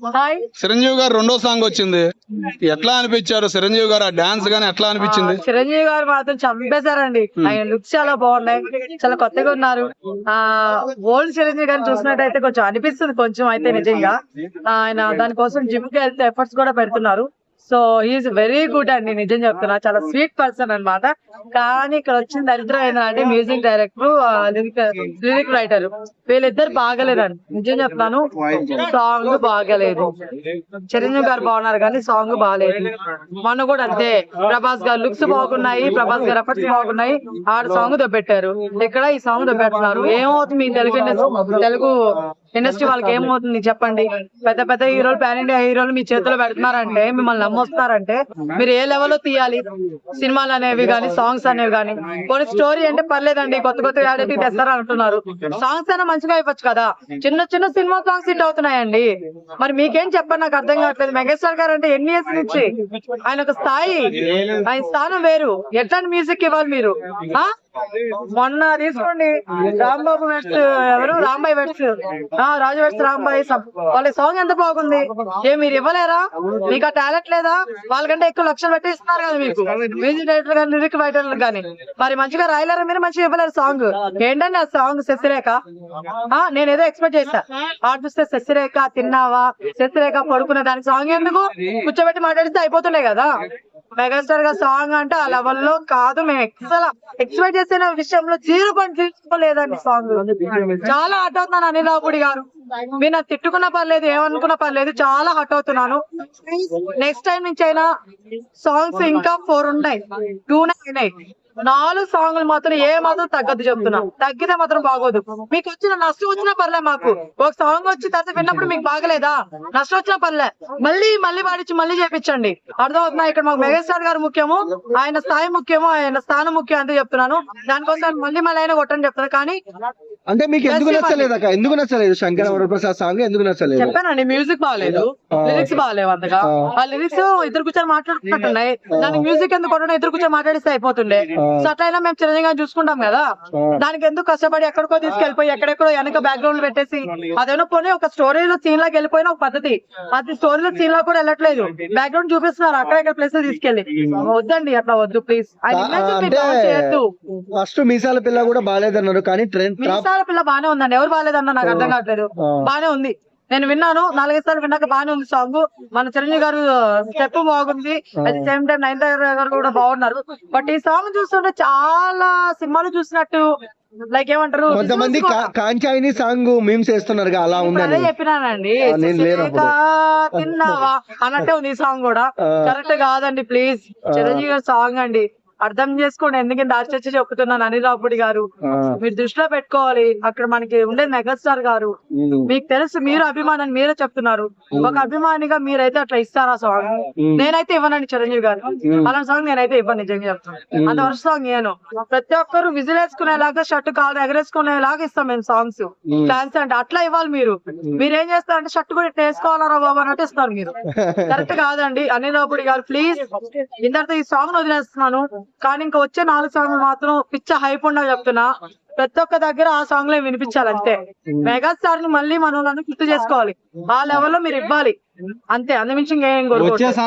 Hi. Chiranjeevi గారు రెండో song వచ్చింది. ఎట్లా అనిపించారు? చిరంజీవి గారు ఆ డాన్స్ గానీ ఎట్లా అనిపించింది? చిరంజీవి గారు మాత్రం చంపేశారండి. ఆయన లుక్స్ చాలా బాగున్నాయి. చాలా కొత్తగా ఉన్నారు. ఆ ఓల్డ్ చిరంజీవి గారిని చూసినట్టయితే కొంచెం అనిపిస్తుంది కొంచెం అయితే నిజంగా. ఆయన దానికోసం జిమ్కి వెళ్తే ఎఫర్ట్స్ కూడా పెడుతున్నారు. సో ఈజ్ వెరీ గుడ్ అండి నిజం చెప్తున్నా. చాలా స్వీట్ పర్సన్ అన్నమాట. కానీ ఇక్కడ వచ్చిన దరిద్రం ఏంటంటే music director lyric lyric writer వీళ్ళిద్దరు బాగలేదండి. నిజం చెప్తాను సాంగ్ బాగలేదు. చిరంజీవి గారు బాగున్నారు కానీ సాంగ్ బాగలేదు మొన్న కూడా అంతే. ప్రభాస్ గారు లుక్స్ బాగున్నాయి ప్రభాస్ గారు ఎఫర్ట్స్ బాగున్నాయి. ఆడ సాంగ్ దొబ్బెట్టారు. ఇక్కడ ఈ సాంగ్ దొబ్బెట్టున్నారు ఏమవుతుంది మీ తెలుగు తెలుగు ఇండస్ట్రీ వాళ్ళకి ఏమవుతుంది చెప్పండి? పెద్ద పెద్ద హీరోలు పాన్ ఇండియా హీరోలు మీ చేతిలో పెడుతున్నారంటే మిమ్మల్ని నమ్మొస్తున్నారంటే మీరు ఏ లెవెల్లో తీయాలి? సినిమాలు అనేవి కానీ సాంగ్స్ అనేవి కానీ కొన్ని స్టోరీ అంటే పర్లేదండి కొత్త కొత్త ఆడేటి తెస్తారా అంటున్నారు. సాంగ్స్ అయినా మంచిగా అయిపోవచ్చు కదా? చిన్న చిన్న సినిమా సాంగ్స్ హిట్ అవుతున్నాయండి. మరి మీకేం చెప్పండి? నాకు అర్థం కావట్లేదు. మెగాస్టార్ గారు అంటే ఎన్ని ఇయర్స్ నుంచి? ఆయన ఒక స్థాయి. ఆయన స్థానం వేరు. ఎట్లాంటి మ్యూజిక్ ఇవ్వాలి మీరు? ఆ? మొన్న తీసుకోండి. రాంబాబు వెస్ట్ ఎవరు? రాంబాయి వెట్స్ ఆ రాజు వెస్ట్ రాంబాయి వాళ్ళ సాంగ్ ఎంత బాగుంది? ఏ మీరు ఇవ్వలేరా? మీకు ఆ టాలెంట్ లేదా? వాళ్ళకంటే ఎక్కువ లక్షలు పెట్టి ఇస్తున్నారు కదా మీకు. మ్యూజిక్ డైరెక్టర్ కానీ లిరిక్ రైటర్ కానీ మరి మంచిగా రాయలేరా మీరు? మంచిగా ఇవ్వలేరు సాంగ్? ఏంటండి ఆ సాంగ్ శశిరేఖ? ఆ నేను ఏదో ఎక్స్పెక్ట్ చేశా. ఆడిపిస్తే శశిరేఖ తిన్నావా? శశిరేఖ పడుకునే దానికి సాంగ్ ఎందుకు? కూర్చోబెట్టి మాట్లాడిస్తే అయిపోతుండే కదా. మెగాస్టార్గా సాంగ్ అంటే ఆ లెవెల్లో కాదు. మేము అసలు ఎక్స్పెక్ట్ చేసిన విషయంలో జీరో పాయింట్ తీసుకోలేదండి సాంగ్. చాలా హట్ అవుతున్నాను అనిల్ రాపుడి గారు. మీరు నాకు తిట్టుకున్నా పర్లేదు ఏమనుకున్నా పర్లేదు చాలా హట్ అవుతున్నాను. నెక్స్ట్ టైం నుంచి అయినా సాంగ్స్ ఇంకా ఫోర్ ఉన్నాయి. టూ నైన్ నాలుగు సాంగ్లు మాత్రం ఏ మాత్రం తగ్గదు చెప్తున్నా. తగ్గితే మాత్రం బాగోదు. మీకు వచ్చిన నష్టం వచ్చినా పర్లే మాకు. ఒక సాంగ్ వచ్చి తర్వాత విన్నప్పుడు మీకు బాగలేదా? నష్టం వచ్చినా పర్లే. మళ్ళీ మళ్ళీ పాడించి మళ్ళీ చేపించండి. అర్థమవుతున్నా ఇక్కడ మాకు మెగాస్టార్ గారు ముఖ్యము ఆయన స్థాయి ముఖ్యము ఆయన స్థానం ముఖ్యం అంతే చెప్తున్నాను. దానికోసం మళ్ళీ మళ్ళీ ఆయన కొట్టని చెప్తాను కానీ అంటే మీకు ఎందుకు నచ్చలేదు అక్క? ఎందుకు నచ్చలేదు? శంకర వరప్రసాద్ సాంగ్ ఎందుకు నచ్చలేదు? చెప్పానండి మ్యూజిక్ బాగాలేదు. లిరిక్స్ బాగాలేవు అంతగా. ఆ. లిరిక్స్ ఇద్దరు కూర్చొని మాట్లాడుకుంటున్నాయి దానికి మ్యూజిక్ ఎందుకు కొట్టడం ఇద్దరు కూర్చొని మాట్లాడిస్తే అయిపోతుండే. సో అట్లయినా మేము చిరంజీవి చూసుకుంటాం కదా. దానికి ఎందుకు కష్టపడి ఎక్కడికో తీసుకెళ్ళిపోయి ఎక్కడెక్కడో వెనక బ్యాక్గ్రౌండ్ పెట్టేసి అదేమో పోనీ ఒక స్టోరీలో సీన్ లాగా వెళ్ళిపోయిన ఒక పద్ధతి. అది స్టోరీలో సీన్ లాగా కూడా వెళ్ళట్లేదు. బ్యాక్గ్రౌండ్ చూపిస్తున్నారు అక్కడ ఇక్కడ ప్లేస్ తీసుకెళ్ళి వద్దండి అట్లా వద్దు ప్లీజ్ ఫస్ట్ మీసాల పిల్ల కూడా బాగాలేదన్నారు కానీ ట్రెండ్ మీసాల పిల్ల బానే ఉందండి. ఎవరు బాగాలేదన్న నాకు అర్థం కావట్లేదు. బానే ఉంది. నేను విన్నాను. నాలుగైదు సార్లు విన్నాక బానే ఉంది సాంగ్. మన చిరంజీవి గారు స్టెప్ బాగుంది. అట్ సేమ్ టైం నైన్ గారు కూడా బాగున్నారు. బట్ ఈ సాంగ్ చూస్తుంటే చాలా సినిమాలు చూసినట్టు లైక్ ఏమంటారు? కొంతమంది కాంచాయిని సాంగ్ మీమ్స్ వేస్తున్నారు అలా ఉందని చెప్పినానండి. ఆ, నేను లేను అప్పుడు. "శశిరేఖ తిన్నావా? అన్నట్టే ఉంది ఈ సాంగ్ కూడా. కరెక్ట్ కాదండి ప్లీజ్ చిరంజీవి గారి సాంగ్ అండి. అర్థం చేసుకోండి ఎందుకు దాచి చెప్తున్నాను అనిల్ రాపుడి గారు. మీరు దృష్టిలో పెట్టుకోవాలి. అక్కడ మనకి ఉండేది మెగాస్టార్ గారు. మీకు తెలుసు మీరు అభిమానం మీరే చెప్తున్నారు. ఒక అభిమానిగా మీరైతే అట్లా ఇస్తారా సాంగ్? నేనైతే ఇవ్వనండి చిరంజీవి గారు. అలాంటి సాంగ్ నేనైతే ఇవ్వను నిజంగా చెప్తాను అంత వర్ష సాంగ్ నేను ప్రతి ఒక్కరు విజిల్ వేసుకునేలాగా షర్ట్ కాలు ఎగరేసుకునేలాగా ఇస్తాం మేము సాంగ్స్. ఫ్యాన్స్ అంటే అట్లా ఇవ్వాలి మీరు. మీరు ఏం చేస్తారంటే షర్ట్ కూడా ఇట్లా వేసుకోవాలరా బాబు అన్నట్టు ఇస్తారు మీరు. కరెక్ట్ కాదండి. అనిల్ రాపుడి గారు ప్లీజ్. ఇంతటితో ఈ సాంగ్ వదిలేస్తున్నాను. కానీ ఇంకా వచ్చే నాలుగు సాంగ్లు మాత్రం పిచ్చ హైప్ ఉండవు చెప్తున్నా. ప్రతి ఒక్క దగ్గర ఆ సాంగ్లో వినిపించాలి అంతే. మెగాస్టార్ని మళ్ళీ మనం గుర్తు చేసుకోవాలి. ఆ లెవెల్లో మీరు ఇవ్వాలి. అంతే అందుమించి ఇంకేం కోరుకోవట్లేదు